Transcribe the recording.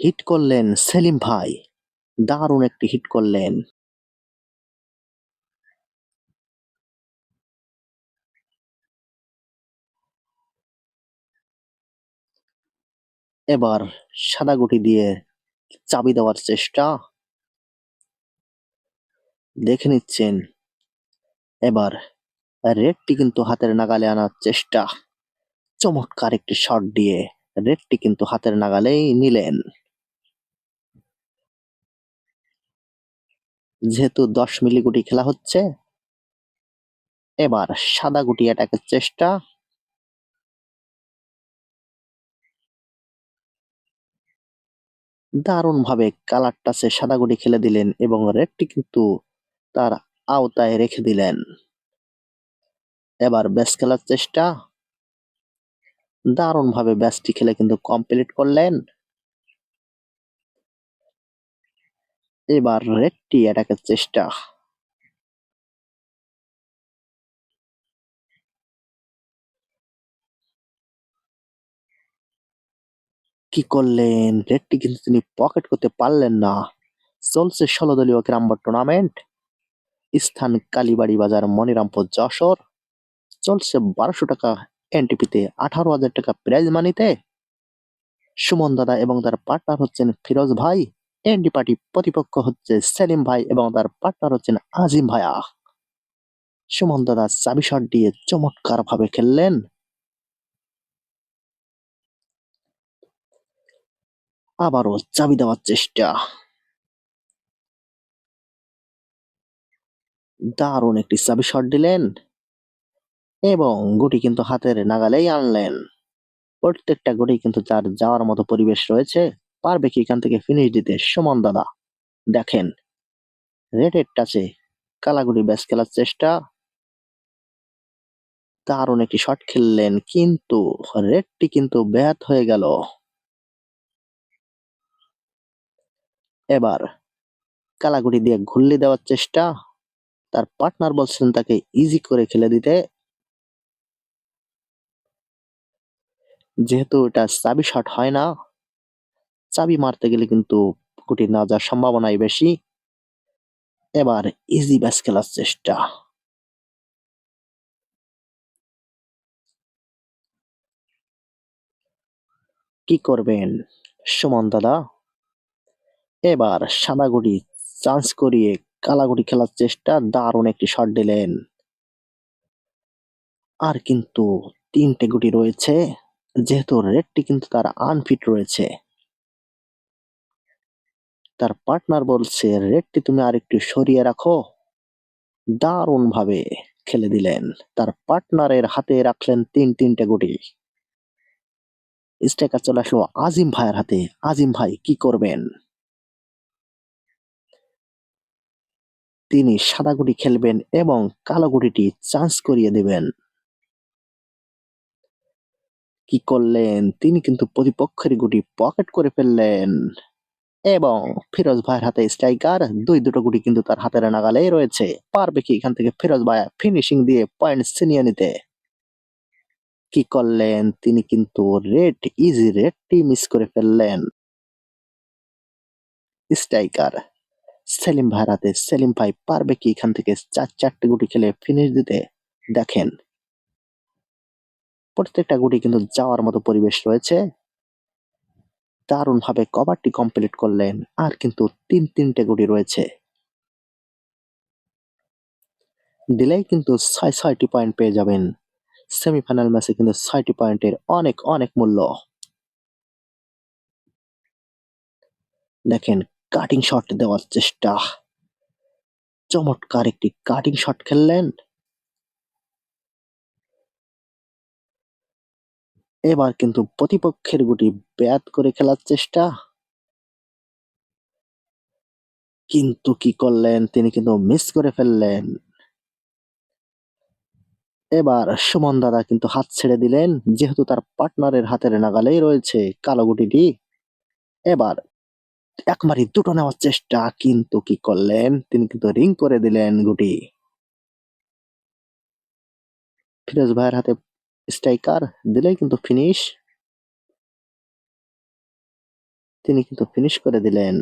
Hit করলেন সেলিম ভাই। দারুণ একটি হিট করলেন। এবার সাদা গুটি দিয়ে চাবি দেওয়ার চেষ্টা। দেখে নিচ্ছেন। এবার রেডটি কিন্তু হাতের নাগালে আনার চেষ্টা। চমৎকার একটি শট দিয়ে রেডটি কিন্তু হাতের নাগালেই নিলেন। যেহেতু দশ মিলি গুটি খেলা হচ্ছে, এবার সাদা গুটি অ্যাটাকের চেষ্টা। দারুণ ভাবে কালার টাচে সাদা গুটি খেলে দিলেন এবং রেডটি কিন্তু তার আওতায় রেখে দিলেন। এবার ব্যাস খেলার চেষ্টা। দারুণ ভাবে ব্যাসটি খেলে কিন্তু কমপ্লিট করলেন। এবার রেডটি অ্যাটাকের চেষ্টা। কি করলেন? রেডটি কিন্তু তিনি পকেট করতে পারলেন না। চলছে ষোলো দলীয় ক্রাম্বর টুর্নামেন্ট স্থান কালীবাড়ি বাজার, মনিরামপুর, যশোর। চলছে বারোশো টাকা এনটিপিতে আঠারো হাজার টাকা প্রাইজ মানিতে সুমন দাদা এবং তার পার্টনার হচ্ছেন ফিরোজ ভাই। এনডি পার্টি প্রতিপক্ষ হচ্ছে সেলিম ভাই এবং তার পার্টনার হচ্ছেন আজিম ভাইয়া। সুমন দাদা চাবি শট দিয়ে চমৎকার ভাবে খেললেন। আবারও চাবি দেওয়ার চেষ্টা। দারুণ একটি চাবি শট দিলেন এবং গুটি কিন্তু হাতের নাগালেই আনলেন। প্রত্যেকটা গুটি কিন্তু তার যাওয়ার মতো পরিবেশ রয়েছে। পারবে কি এখান থেকে ফিনিশ দিতে? সমান দাদা, দেখেন। রেডের টাচে কালাগুড়ি ব্যাস খেলার চেষ্টা। দারুণ একটি শট খেললেন, কিন্তু রেডটি কিন্তু ব্যাট হয়ে গেল। এবার কালাগুড়ি দিয়ে ঘুল্লি দেওয়ার চেষ্টা। তার পার্টনার বলছেন তাকে ইজি করে খেলে দিতে। যেহেতু এটা চাবি শট হয় না চাবি মারতে গেলে কিন্তু গুটি না যাওয়ার সম্ভাবনাই বেশি। এবার ইজি ব্যাস খেলার চেষ্টা। কি করবেন সুমন দাদা? এবার সাদা গুটি চান্স করিয়ে কালাগুটি খেলার চেষ্টা, দারুণ একটি শট দিলেন। আর কিন্তু তিনটে গুটি রয়েছে, যেহেতু রেডটি কিন্তু তার আনফিট রয়েছে। তার পার্টনার বলছে, রেডটি তুমি আরেকটু সরিয়ে রাখো। দারুণ ভাবে খেলে দিলেন। তার পার্টনারের হাতে রাখলেন তিন, তিনটে গুটি। স্ট্রাইকার চলে আসলো আজিম ভাইয়ের হাতে। আজিম ভাই, কি করবেন? তিনি সাদা গুটি খেলবেন এবং কালো গুটিটি চান্স করিয়ে দেবেন। কি করলেন? তিনি কিন্তু প্রতিপক্ষের গুটি পকেট করে ফেললেন। এবং ফিরোজ ভাইয়ের হাতে স্ট্রাইকার, দুই দুটো গুটি কিন্তু তার হাতের নাগালেই রয়েছে। পারবে কি এখান থেকে ফিরোজ ভাই ফিনিশিং দিয়ে পয়েন্ট ছিনিয়ে নিতে? কি করলেন? তিনি কিন্তু রেড ইজি রেডটি মিস করে ফেললেন। স্ট্রাইকার, সেলিম ভাইয়ের হাতে, সেলিম ভাই পারবে কি এখান থেকে চার চারটে গুটি খেলে ফিনিশ দিতে? দেখেন। প্রত্যেকটা গুটি কিন্তু যাওয়ার মতো পরিবেশ রয়েছে। দারুণ ভাবে কভারটি কমপ্লিট করলেন। আর কিন্তু তিন তিনটে গুটি রয়েছে। দিলেই কিন্তু ছয় ছয়টি পয়েন্ট পেয়ে যাবেন। সেমিফাইনাল ম্যাচে কিন্তু ছয়টি পয়েন্টের অনেক অনেক মূল্য। দেখেন কাটিং শট দেওয়ার চেষ্টা। চমৎকার একটি কাটিং শট খেললেন। এবার কিন্তু প্রতিপক্ষের গুটি ব্যাট করে খেলার চেষ্টা। কিন্তু কি করলেন? তিনি কিন্তু মিস করে ফেললেন। এবার সুমন দাদা কিন্তু হাত ছেড়ে দিলেন, যেহেতু তার পার্টনারের হাতের নাগালেই রয়েছে কালো গুটিটি। এবার একবারই দুটো নেওয়ার চেষ্টা, কিন্তু কি করলেন? তিনি কিন্তু রিং করে দিলেন গুটি। ফিরোজ ভাইয়ের হাতে স্ট্রাইকার দিলেই কিন্তু ফিনিশ তিনি কিন্তু ফিনিশ করে দিলেন।